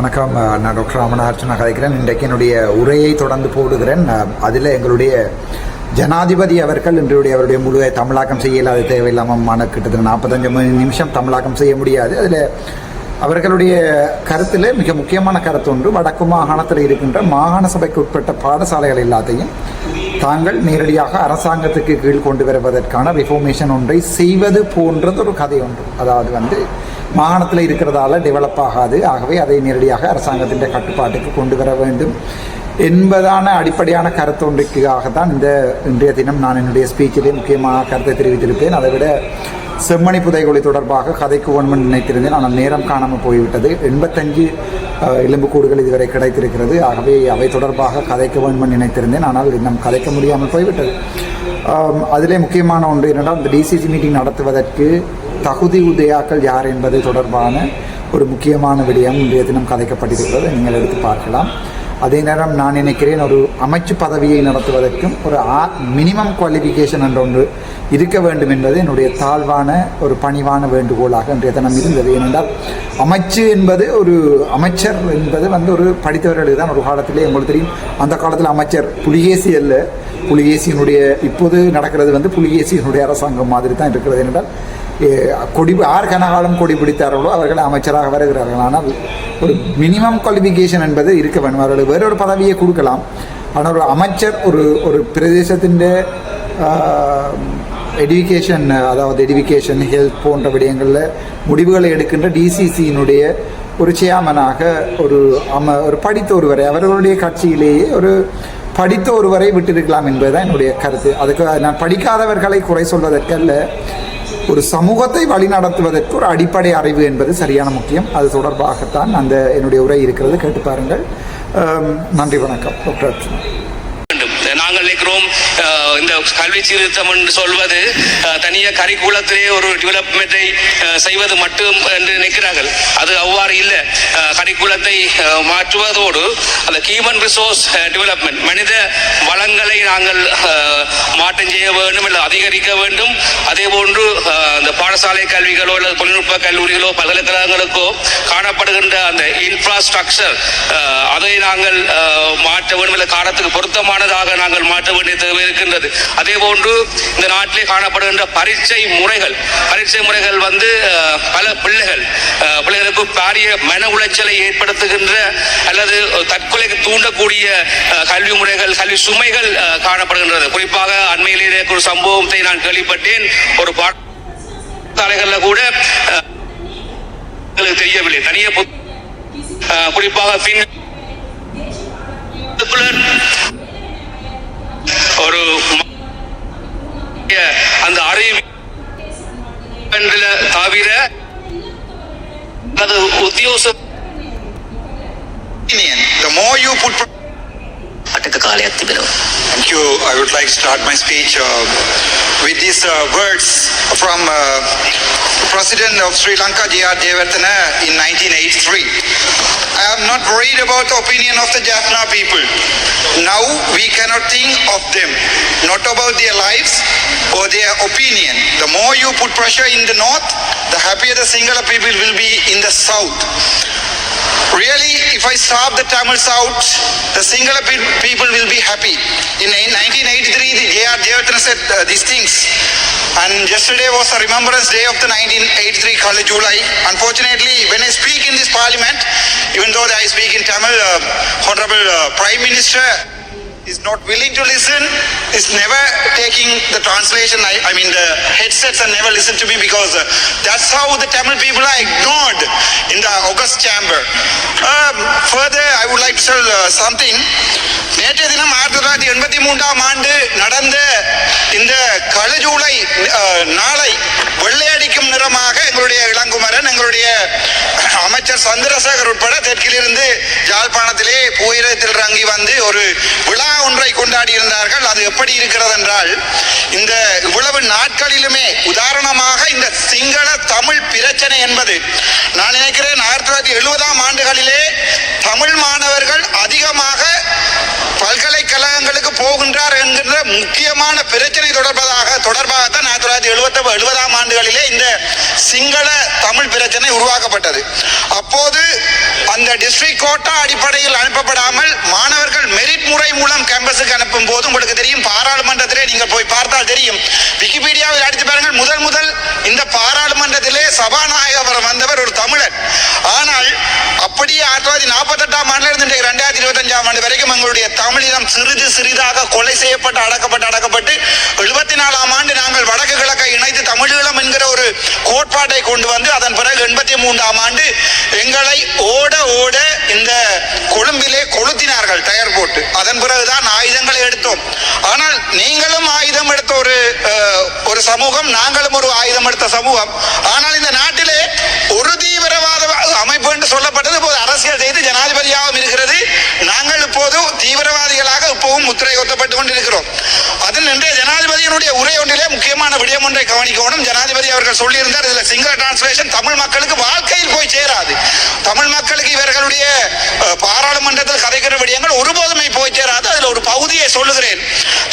வணக்கம். நான் டாக்டர் ராமநாதர்ச்சனா கதைக்கிறேன் இன்றைக்கு என்னுடைய உரையை தொடர்ந்து போடுகிறேன். அதில் எங்களுடைய ஜனாதிபதி அவர்கள் இன்றைய அவருடைய முழு தமிழாக்கம் செய்யல அது தேவையில்லாமல் மன கிட்டத்தட்ட நாற்பத்தஞ்சு மணி நிமிஷம் தமிழாக்கம் செய்ய முடியாது. அதில் அவர்களுடைய கருத்தில் மிக முக்கியமான கருத்து ஒன்று வடக்கு மாகாணத்தில் இருக்கின்ற மாகாண சபைக்கு உட்பட்ட பாடசாலைகள் எல்லாத்தையும் தாங்கள் நேரடியாக அரசாங்கத்துக்கு கீழ் கொண்டு வருவதற்கான ரிஃபர்மேஷன் ஒன்றை செய்வது போன்றது ஒரு கதை ஒன்று. அதாவது வந்து மாகாணத்தில் இருக்கிறதால டெவலப் ஆகாது. ஆகவே அதை நேரடியாக அரசாங்கத்தின் கட்டுப்பாட்டுக்கு கொண்டு வர வேண்டும் என்பதான அடிப்படையான கருத்து தான் இந்த இன்றைய தினம் நான் என்னுடைய ஸ்பீச்சிலே முக்கியமான கருத்தை தெரிவித்திருப்பேன். அதை விட செம்மணி புதைகுழி தொடர்பாக கதைக்கு ஒன்று நினைத்திருந்தேன். ஆனால் நேரம் காணாமல் போய்விட்டது. எண்பத்தஞ்சு எலும்புக்கூடுகள் இதுவரை கிடைத்திருக்கிறது. ஆகவே அவை தொடர்பாக கதைக்க வேண்டும் நினைத்திருந்தேன். ஆனால் இன்னும் கதைக்க முடியாமல் போய்விட்டது. அதிலே முக்கியமான ஒன்று என்னென்றால் இந்த டிசிசி மீட்டிங் நடத்துவதற்கு தகுதி உதயாக்கள் யார் என்பது தொடர்பான ஒரு முக்கியமான விடயம் இன்றைய தினம் கதைக்கப்பட்டிருக்கிறது. நீங்கள் எடுத்து பார்க்கலாம். அதே நேரம் நான் நினைக்கிறேன் ஒரு அமைச்சு பதவியை நடத்துவதற்கும் ஒரு ஆ மினிமம் குவாலிஃபிகேஷன் என்ற ஒன்று இருக்க வேண்டும் என்பது என்னுடைய தாழ்வான ஒரு பணிவான வேண்டுகோளாக இன்றைய தினம் இருந்தது. ஏனென்றால் அமைச்சு என்பது ஒரு அமைச்சர் என்பது வந்து ஒரு படித்தவர்களுக்கு தான் ஒரு காலத்திலே உங்களுக்கு தெரியும். அந்த காலத்தில் அமைச்சர் புலிகேசி அல்ல. புலிகேசியினுடைய இப்போது நடக்கிறது வந்து புலிகேசியினுடைய அரசாங்கம் மாதிரி தான் இருக்கிறது என்றால் கொடி யார் கனகாலம் கொடி பிடித்தார்களோ அவர்கள் அமைச்சராக வருகிறார்கள். ஆனால் ஒரு மினிமம் குவாலிஃபிகேஷன் என்பது இருக்க வேண்டும். அவர்கள் வேறொரு பதவியை கொடுக்கலாம். ஆனால் ஒரு அமைச்சர் ஒரு ஒரு பிரதேசத்தின் எடுகேஷன் அதாவது எடுகேஷன் ஹெல்த் போன்ற விடயங்களில் முடிவுகளை எடுக்கின்ற டிசிசியினுடைய ஒரு சேர்மனாக ஒரு அம ஒரு படித்த ஒருவரை அவர்களுடைய கட்சியிலேயே ஒரு படித்த ஒருவரை விட்டிருக்கலாம் என்பதுதான் என்னுடைய கருத்து. அதுக்கு நான் படிக்காதவர்களை குறை சொல்வதற்கல்ல ஒரு சமூகத்தை வழிநடத்துவதற்கு ஒரு அடிப்படை அறிவு என்பது சரியான முக்கியம். அது தொடர்பாகத்தான் அந்த என்னுடைய உரை இருக்கிறது. கேட்டு பாருங்கள். நன்றி வணக்கம். டாக்டர் நாங்கள் நினைக்கிறோம் இந்த கல்வி சீர்திருத்தம் என்று சொல்வது தனியாக கரிக்குலத்திலே ஒரு டெவலப்மெண்ட்டை செய்வது மட்டும் என்று நினைக்கிறார்கள் அது அவ்வாறு இல்லை. கரிக்குலத்தை மாற்றுவதோடு அந்த ஹியூமன் ரிசோர்ஸ் டெவலப்மெண்ட் மனித வளங்களை நாங்கள் மாற்றம் செய்ய வேண்டும் இல்லை அதிகரிக்க வேண்டும். அதே போன்று அந்த பாடசாலை கல்விகளோ அல்லது தொழில்நுட்ப கல்லூரிகளோ பல்கலைக்கழகங்களுக்கோ காணப்படுகின்ற அந்த இன்ஃப்ராஸ்ட்ரக்சர் அதை நாங்கள் மாற்ற வேண்டும். இல்லை காலத்துக்கு பொருத்தமானதாக நாங்கள் மாற்ற வேண்டிய தேவை இருக்கின்றது. அதே போன்று இந்த நாட்டிலே காணப்படுகின்ற பரீட்சை முறைகள் பரீட்சை முறைகள் வந்து பல பிள்ளைகள் பிள்ளைகளுக்கு பாரிய மன உளைச்சலை ஏற்படுத்துகின்ற அல்லது தற்கொலைக்கு தூண்டக்கூடிய கல்வி முறைகள் கல்வி சுமைகள் காணப்படுகின்றது. குறிப்பாக அண்மையிலே ஒரு சம்பவத்தை நான் கேள்விப்பட்டேன். ஒரு பாடசாலைகளில் கூட தெரியவில்லை. தனிய குறிப்பாக பின் ஒரு அந்த அறை தவிர அது உத்தியோக The more you put... பட்டத்து காலை அத்திபிரும் Thank you. I would like to start my speech uh, with these uh, words from uh, President of Sri Lanka, J.R. Jayawardena, in 1983. I am not worried about the opinion of the Jaffna people. Now we cannot think of them, not about their lives or their opinion. The more you put pressure in the north, the happier the Sinhala people will be in the south. Really, if I starve the Tamils out, the Sinhala pe- people will be happy. In 1983, the J.R. Jayawardena said uh, these things. And yesterday was the Remembrance Day of the 1983 Kala July. Unfortunately, when I speak in this parliament, even though I speak in Tamil, uh, Honorable uh, Prime Minister is not willing to listen, is never taking the translation. I, I mean, the headsets are never listen to me because uh, that's how the Tamil people are ignored in the August chamber. Um, further, I would like to tell uh, something. நேற்றைய தினம் ஆயிரத்தி தொள்ளாயிரத்தி எண்பத்தி மூன்றாம் ஆண்டு நடந்த இந்த கழுஜூலை நாளை வெள்ளையடிக்கும் நிறமாக எங்களுடைய இளங்குமரன் எங்களுடைய அமைச்சர் சந்திரசேகர் உட்பட தெற்கிலிருந்து யாழ்ப்பாணத்திலே போயிரத்தில் இறங்கி வந்து ஒரு விழா ஒன்றை கொண்டாடி இருந்தார்கள். அது எப்படி இருக்கிறது என்றால் இந்த இவ்வளவு நாட்களிலுமே உதாரணமாக இந்த சிங்கள தமிழ் பிரச்சனை என்பது. நான் நினைக்கிறேன் ஆயிரத்தி தொள்ளாயிரத்தி எழுபதாம் ஆண்டுகளிலே தமிழ் மாணவர்கள் அதிகமாக போகின்றார் என்கின்ற முக்கியமான பிரச்சனை தொடர்பதாக தொடர்பாக தான் ஆயிரத்தி தொள்ளாயிரத்தி எழுபத்தி எழுபதாம் ஆண்டுகளிலே இந்த சிங்கள தமிழ் பிரச்சனை உருவாக்கப்பட்டது. அப்போது அந்த அந்த டிஸ்ட்ரிக்ட் கோட்டா அடிப்படையில் அனுப்பப்படாமல் மாணவர்கள் மெரிட் முறை மூலம் கேம்பஸுக்கு அனுப்பும் போது உங்களுக்கு தெரியும் பாராளுமன்றத்திலே நீங்கள் போய் பார்த்தால் தெரியும். விக்கிபீடியாவில் அடித்து பாருங்கள் முதல் முதல் இந்த பாராளுமன்றத்திலே சபாநாயகர் வந்தவர் ஒரு தமிழர். ஆனால் அப்படியே ஆயிரத்தி தொள்ளாயிரத்தி நாற்பத்தெட்டாம் ஆண்டுல இருந்து ரெண்டாயிரத்தி இருபத்தஞ்சாம் ஆண்டு வரைக்கும் எங்களுடைய தமிழினம் சிறிது சிறிதாக கொலை செய்யப்பட்டு அடக்கப்பட்டு அடக்கப்பட்டு எழுபத்தி நாலாம் ஆண்டு நாங்கள் வடக்கு கிழக்கை இணைத்து தமிழீழம் என்கிற ஒரு கோட்பாட்டை கொண்டு வந்து அதன் பிறகு எண்பத்தி மூன்றாம் ஆண்டு எங்களை ஓட ஓட இந்த கொழும்பிலே கொளுத்தினார்கள் டயர் போட்டு. அதன் பிறகுதான் ஆயுதங்களை எடுத்தோம். ஆனால் நீங்களும் ஆயுதம் எடுத்த ஒரு ஒரு சமூகம் நாங்களும் ஒரு ஆயுதம் எடுத்த சமூகம். ஆனால் இந்த நாட்டிலே ஒரு தீவிரவாத அமைப்பு என்று சொல்லப்பட்டது இப்போது அரசியல் செய்து ஜனாதிபதியாகவும் இருக்கிறது முழுவதும் தீவிரவாதிகளாக இப்போவும் முத்திரை கொத்தப்பட்டு கொண்டிருக்கிறோம். அதில் இன்றைய ஜனாதிபதியினுடைய உரை ஒன்றிலே முக்கியமான விடயம் ஒன்றை கவனிக்கணும் ஜனாதிபதி அவர்கள் சொல்லியிருந்தார் இதில் சிங்கள டிரான்ஸ்லேஷன் தமிழ் மக்களுக்கு வாழ்க்கையில் போய் சேராது. தமிழ் மக்களுக்கு இவர்களுடைய பாராளுமன்றத்தில் கதைக்கிற விடயங்கள் ஒருபோதுமே போய் சேராது. அதில் ஒரு பகுதியை சொல்லுகிறேன்.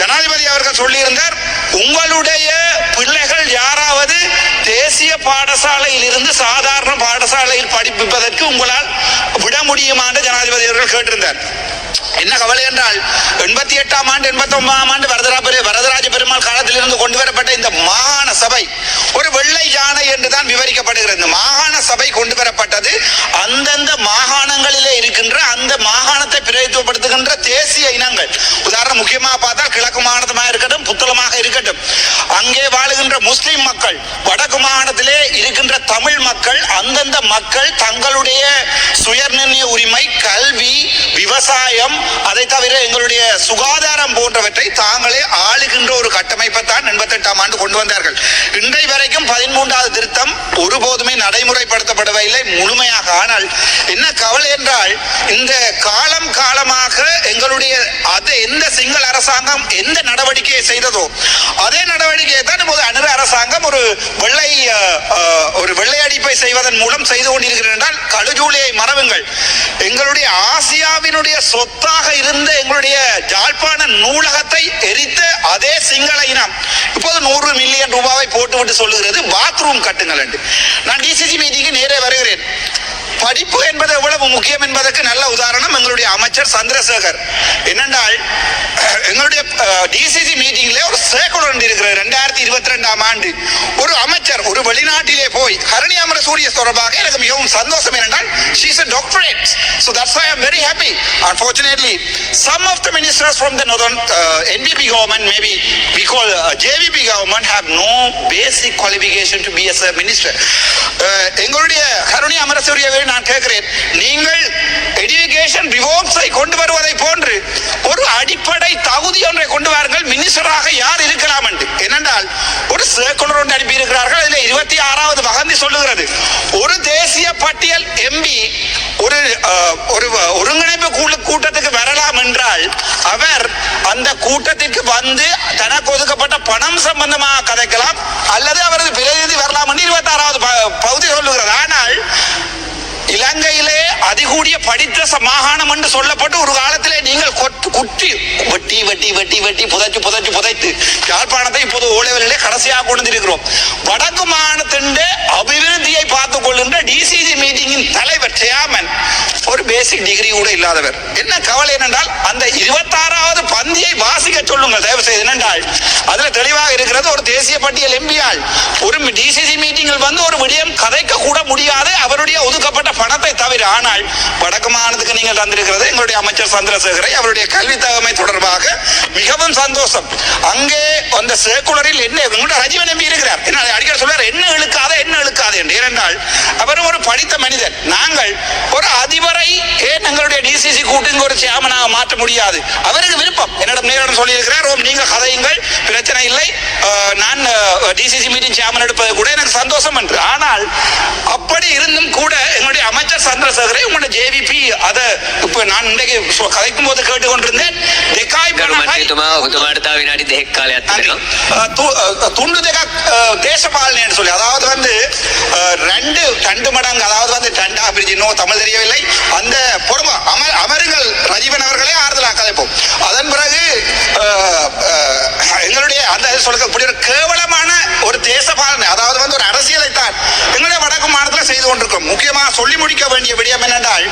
ஜனாதிபதி அவர்கள் சொல்லியிருந்தார் உங்களுடைய பிள்ளைகள் யாராவது தேசிய பாடசாலையில் இருந்து சாதாரண பாடசாலையில் படிப்பதற்கு உங்களால் விட முடியுமா என்று ஜனாதிபதி அவர்கள் கேட்டிருந்தார். என்ன கவலை என்றால் எண்பத்தி எட்டாம் ஆண்டு எண்பத்தி ஒன்பதாம் ஆண்டு வரதரா பெரு வரதராஜ பெருமாள் காலத்திலிருந்து கொண்டு வரப்பட்ட இந்த மாகாண சபை ஒரு வெள்ளை யானை என்றுதான் விவரிக்கப்படுகிறது. இந்த மாகாண சபை கொண்டு வரப்பட்டது அந்தந்த மாகாணங்களிலே இருக்கின்ற அந்த மாகாணத்தை பிரதித்துவப்படுத்துகின்ற தேசிய இனங்கள். உதாரணம் முக்கியமாக பார்த்தால் கிழக்கு மாகாணமாக இருக்கட்டும் புத்தளமாக இருக்கட்டும். அங்கே வாழுகின்ற முஸ்லிம் மக்கள் வடக்கு மாகாணத்திலே இருக்கின்ற தமிழ் மக்கள் அந்தந்த மக்கள் தங்களுடைய சுயநிர்ணய உரிமை கல்வி விவசாயம் அதை தவிர எங்களுடைய சுகாதாரம் போன்றவற்றை தாங்களே ஆளுகின்ற ஒரு கட்டமைப்பை தான் எண்பத்தி எட்டாம் ஆண்டு கொண்டு வந்தார்கள். இன்றை வரைக்கும் பதிமூன்றாவது திருத்தம் ஒருபோதுமே நடைமுறைப்படுத்தப்படவில்லை முழுமையாக. ஆனால் என்ன கவலை என்றால் இந்த காலம் காலமாக எங்களுடைய அது எந்த சிங்கள அரசாங்கம் எந்த நடவடிக்கையை செய்ததோ அதே நடவடிக்கையை தான் இப்போது அனுர அரசாங்கம் ஒரு வெள்ளை ஒரு வெள்ளை அடிப்பை செய்வதன் மூலம் செய்து கொண்டிருக்கிறது என்றால் கழுஜூலியை மறவுங்கள். எங்களுடைய ஆசியாவினுடைய சொத்தாக இருந்த எங்களுடைய ஜாழ்ப்பாண நூலகத்தை எரித்த அதே சிங்கள இனம். இப்போது நூறு மில்லியன் ரூபாவை போட்டுவிட்டு சொல்லுகிறது பாத்ரூம் கட்டுங்கள் என்று. நான் டிசிசி மீட்டிங்கு நேரே வருகிறேன். படிப்பு என்பது எவ்வளவு முக்கியம் என்பதற்கு நல்ல உதாரணம் எங்களுடைய அமைச்சர் சந்திரசேகர். என்னென்றால் எங்களுடைய டிசிசி மீட்டிங்ல ஒரு சேக்குலர் ஒன்று இருக்கிறது ரெண்டாயிரத்தி இருபத்தி ரெண்டாம் ஆண்டு. ஒரு அமைச்சர் ஒரு வெளிநாட்டிலே போய் ஹரணி அமர சூரிய தொடர்பாக எனக்கு மிகவும் சந்தோஷம் என்னென்றால் she's a doctorate so that's I i'm very happy unfortunately some of the ministers from the northern NPP government maybe maybe we call uh, jvp government have no basic qualification to be as uh, எங்களுடைய கருணை அமரசூரியவை நான் கேட்கிறேன். நீங்கள் education ரிவோர்ட்ஸை கொண்டு வருவதை போன்று ஒரு அடிப்படை தகுதி ஒன்றை கொண்டு வாருங்கள். மினிஸ்டராக யார் இருக்கலாம் என்று. ஏனென்றால் ஒரு சேக்குலர் ஒன்று அனுப்பி இருக்கிறார்கள். அதில் இருபத்தி ஆறாவது வகந்தி சொல்லுகிறது. ஒரு தேசிய பட்டியல் எம்பி ஒரு அஹ், ஒரு ஒருங்கிணைப்பு கூட்டு- கூட்டத்துக்கு வரலாம் என்றால் அவர் அந்த கூட்டத்திற்கு வந்து தனக்கு ஒதுக்கப்பட்ட பணம் சம்பந்தமாக கதைக்கலாம். அல்லது அவரது பிரதிநிதி வரலாம் என்று இருபத்தி ஆறாவது பகுதி சொல்லுகிறது. ஆனால் இலங்கையிலே அதிகூடிய படித்த மாகாணம் என்று சொல்லப்பட்டு ஒரு காலத்திலே நீங்கள் கொட்டு- குட்டி வெட்டி வெட்டி வெட்டி வெட்டி புதைச்சு புதைச்சு புதைத்து. யாழ்ப்பாணத்தை இப்போது ஓலைவலிலே கடைசியாக கொண்டு வந்திருக்கிறோம். வடக்கு மாகாணத்தின் பிசிசி மீட்டிங்கின் தலைவர் சேர்மன் ஒரு பேசிக் டிகிரி கூட இல்லாதவர். என்ன கவலை என்னென்றால் அந்த இருபத்தாறாவது பந்தியை வாசிக்க சொல்லுங்கள். தயவு செய்து என்னென்றால் அதுல தெளிவாக இருக்கிறது ஒரு தேசிய பட்டியல் எம்பியால் ஒரு டிசிசி மீட்டிங்கில் வந்து ஒரு விடயம் கதைக்க கூட முடியாது. அவருடைய ஒதுக்கப்பட்ட பணத்தை தவிர. ஆனால் வடக்கு மாநிலத்துக்கு நீங்கள் தந்திருக்கிறது எங்களுடைய அமைச்சர் சந்திரசேகரை. அவருடைய கல்வி தகமை தொடர்பாக மிகவும் சந்தோஷம். அங்கே அந்த சேக்குலரில் என்ன எங்களுடைய ரஜீவன் எம்பி இருக்கிறார். என்ன அடிக்கடி சொல்றார் என்ன இழுக்காத என்ன இழுக்காது என்று. ஏனென்றால் அவர் ஒரு ஒரு படித்த மனிதன் நாங்கள் ஒரு அதிபரை ஏன் டிசிசி கூட்டுங்க ஒரு சேமனாக மாற்ற முடியாது? அவருக்கு விருப்பம். என்னிடம் நேரிடம் சொல்லியிருக்கிறார் ஓம் நீங்கள் கதையுங்கள் பிரச்சனை இல்லை. நான் டிசிசி மீட்டிங் சேமன் எடுப்பது கூட எனக்கு சந்தோஷம் என்று. ஆனால் அப்படி இருந்தும் கூட எங்களுடைய அமைச்சர் சந்திரசேகரை உங்களுடைய ஜேவிபி அதை இப்போ நான் இன்றைக்கு கதைக்கும் போது கேட்டுக்கொண்டிருந்தேன். துண்டு தேசபாலனை சொல்லி அதாவது வந்து ரெண்டு ரெண்டு மடங்கு நாடாங்க அதாவது வந்து டண்டா பிரிட்ஜ் இன்னும் தமிழ் தெரியவில்லை. அந்த பொறுமை அமர் அமருங்கள் ரஜீவன் அவர்களே ஆறுதலாக கதைப்போம் அதன் பிறகு எங்களுடைய அந்த சொல்லக்கூடிய ஒரு கேவலமான ஒரு தேச பாலனை அதாவது வந்து ஒரு அரசியலை தான் எங்களுடைய வடக்கு மாநிலத்தில் செய்து கொண்டிருக்கோம். முக்கியமாக சொல்லி முடிக்க வேண்டிய விடயம் என்னென்றால்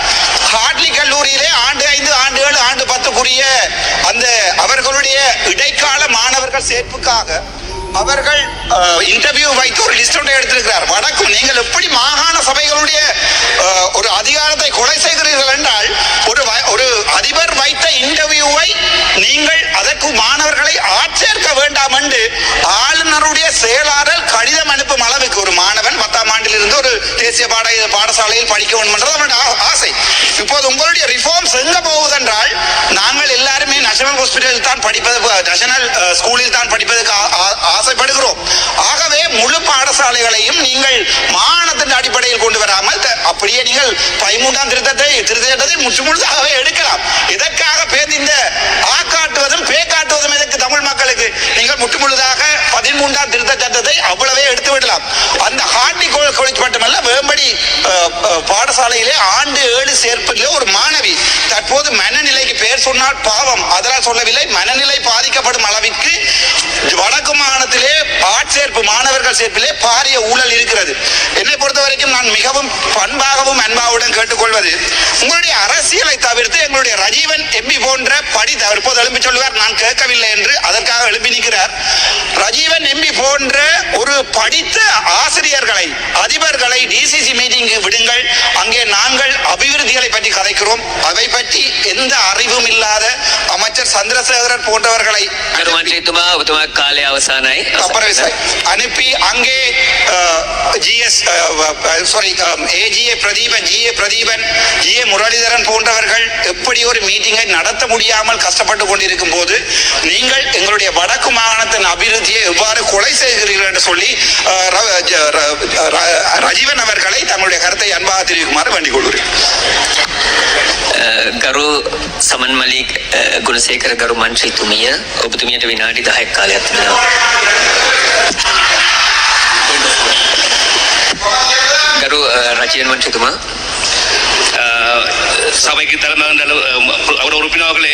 ஹாட்லி கல்லூரியிலே ஆண்டு ஐந்து ஆண்டு ஏழு ஆண்டு பத்துக்குரிய அந்த அவர்களுடைய இடைக்கால மாணவர்கள் சேர்ப்புக்காக அவர்கள் இன்டர்வியூ வைத்து ஒரு லிஸ்ட் ஒன்றை எடுத்திருக்கிறார். வடக்கும் நீங்கள் எப்படி மாகாண சபைகளுடைய ஒரு அதிகாரத்தை கொலை செய்கிறீர்கள் என்றால் ஒரு வ- ஒரு அதிபர் வைத்த இன்டர்வியூவை நீங்கள் அதற்கு மாணவர்களை ஆட்சேர்க்க வேண்டாம் என்று ஆளுநருடைய செயலாளர் கடிதம் அனுப்பும் அளவுக்கு ஒரு மாணவன் பத்தாம் ஆண்டில் இருந்து ஒரு தேசிய பாட பாடசாலையில் படிக்க வேண்டும் என்றது அவனுடைய ஆசை. இப்போது உங்களுடைய ரிஃபார்ம்ஸ் எங்க போகுதென்றால் நாங்கள் ஹாஸ்பிட்டலில் தான் படிப்பது நேஷனல் ஸ்கூலில் தான் படிப்பதற்கு ஆசைப்படுகிறோம். ஆகவே முழு பாடசாலைகளையும் நீங்கள் மானத்தின் அடிப்படையில் கொண்டு வராமல் அப்படியே நீங்கள் பதிமூன்றாம் திருத்தத்தை திருத்தத்தை முற்று முழுதாகவே எடுக்கலாம். இதற்காக பேர் இந்த ஆ காட்டுவதும் பே காட்டுவதும் எதற்கு தமிழ் மக்களுக்கு? நீங்கள் முற்று முழுதாக பதிமூன்றாம் திருத்த சட்டத்தை அவ்வளவே எடுத்து விடலாம். அந்த ஹார்டி காலேஜ் மட்டுமல்ல வேம்படி பாடசாலையிலே ஆண்டு ஏழு சேர்ப்பிலே ஒரு மாணவி தற்போது மனநிலைக்கு பெயர் சொன்னால் பாவம். அதெல்லாம் சொல்லவில்லை மனநிலை பாதிக்கப்படும் அளவிற்கு வடக்கு மாகாணத்திலே பாட்சேர்ப்பு மாணவர்கள் சேர்ப்பிலே பாரிய ஊழல் இருக்கிறது. என்னை பொறுத்த வரைக்கும் நான் மிகவும் பண்பாகவும் அன்பாவுடன் கேட்டுக்கொள்வது உங்களுடைய அரசியலை தவிர்த்து எங்களுடைய ரஜீவன் எம்பி போன்ற படி தற்போது எழுப்பி சொல்வார் நான் கேட்கவில்லை என்று அதற்காக எழுப்பி நிற்கிறார். ரஜீவன் எம்பி போன்ற ஒரு படித்த ஆசிரியர்களை அதிபர்களை டிசிசி மீட்டிங்கு விடுங்கள். அங்கே நாங்கள் அபிவிருத்திகளை பற்றி கதைக்கிறோம். அதை பற்றி எந்த அறிவும் இல்லாத அமைச்சர் சந்திரசேகரன் போன்றவர்களை කාලය අවසානයි அப்பரவிசை அனுப்பி அங்கே GS sorry AGA Pratheepan GA Pratheepan GA Muralitharan போன்றவர்கள் எப்படி ஒரு மீட்டிங்கை நடத்த முடியாமல் கஷ்டப்பட்டு கொண்டிருக்கும் போது நீங்கள் எங்களுடைய வடக்கு மாகாணத்தின் அபிவிருத்தியை எவ்வாறு கொலை செய்கிறீர்கள் என்று சொல்லி அஹ், ர- ஜ- ர- ர- ரஜீவன் அவர்களை தங்களுடைய கருத்தை அன்பாக தெரிவிக்குமாறு வேண்டிக் கொள்கிறேன் ගරු සමන් මලික් ගුණසේකර ගරු මන්ත්‍රීතුමිය ඔබතුමියට විනාඩි 10ක් කාලයක් තිබෙනවා. ගරු අ, රජීවන් මන්ත්‍රීතුමා அஹ், சபைக்கு திறந்த அவர் உறுப்பினர்களே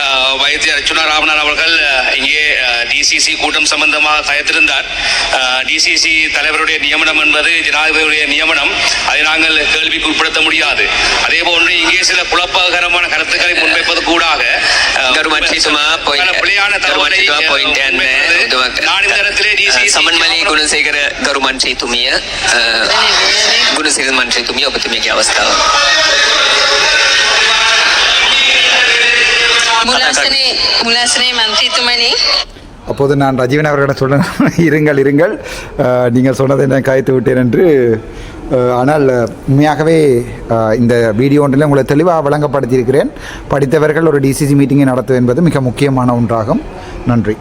அஹ், வைத்திய அர்ச்சுனா ராமநாத் அவர்கள் அஹ், இங்கே டிசிசி கூட்டம் சம்பந்தமாக கயத்திருந்தார் டிசிசி தலைவருடைய நியமனம் என்பது ஜனாதிபதியுடைய நியமனம் அதை நாங்கள் கேள்விக்கு உட்படுத்த முடியாது அதே போன்று இங்கே சில குழப்பகரமான கருத்துக்களை முன்வைப்பது கூடாக அஹ், ගරු මන්ත්‍රීතුමා பல பிழையான ගරු தகவலை මන්ත්‍රීතුමා அஹ், පොයින්ට් යන්න முன்வைப்பது நான் இந்த இடத்திலே டிசிசி සමන් මලී ගුණසේකර ගරු මන්ත්‍රීතුමිය අ, ගුණසේකර මන්ත්‍රීතුමිය ඔබතුමියගේ අවස්ථාව මුලසනේ මුලසනේ මන්ත්‍රීතුමනි அப்போது நான் ரஜீவன் அவர்களிடம் சொன்ன இருங்கள் இருங்கள். நீங்கள் சொன்னதை நான் காய்த்து விட்டேன் என்று. ஆனால் உண்மையாகவே இந்த வீடியோ ஒன்றில் உங்களை தெளிவாக விளங்கப்படுத்தியிருக்கிறேன். படித்தவர்கள் ஒரு டிசிசி மீட்டிங்கை நடத்துவது என்பது மிக முக்கியமான ஒன்றாகும். நன்றி.